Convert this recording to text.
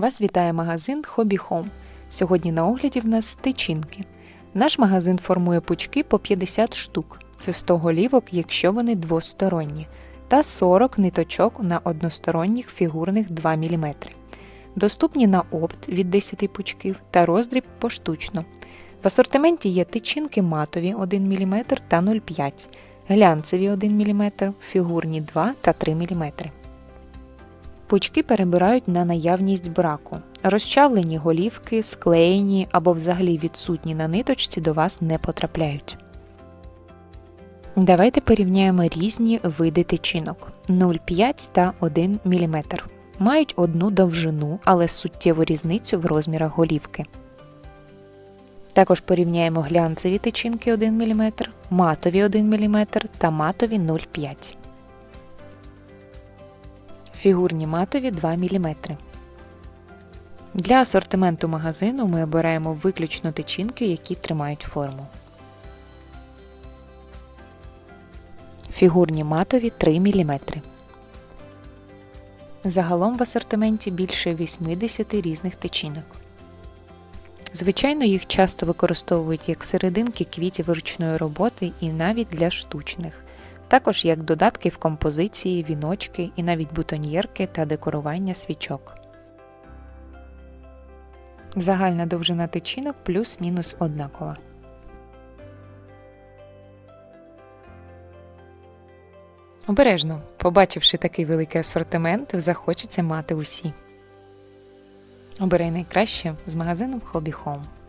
Вас вітає магазин Hobby Home. Сьогодні на огляді в нас тичинки. Наш магазин формує пучки по 50 штук. Це 100 голівок, якщо вони двосторонні, та 40 ниточок на односторонніх фігурних 2 мм. Доступні на опт від 10 пучків та роздріб поштучно. В асортименті є тичинки матові 1 мм та 0,5 глянцеві 1 мм, фігурні 2 та 3 мм. Пучки перебирають на наявність браку. Розчавлені голівки, склеєні або взагалі відсутні на ниточці до вас не потрапляють. Давайте порівняємо різні види тичинок 0,5 та 1 мм. Мають одну довжину, але суттєву різницю в розмірах голівки. Також порівняємо глянцеві тичинки 1 мм, матові 1 мм та матові 0,5 Фігурні матові 2 мм. Для асортименту магазину ми обираємо виключно тичинки, які тримають форму. Фігурні матові 3 мм. Загалом в асортименті більше 80 різних тичинок. Звичайно, їх часто використовують як серединки квітів ручної роботи і навіть для штучних, також як додатки в композиції, віночки і навіть бутоньєрки та декорування свічок. Загальна довжина тичинок плюс-мінус однакова. Обережно, побачивши такий великий асортимент, захочеться мати усі. Обирай найкраще з магазином Hobby Home.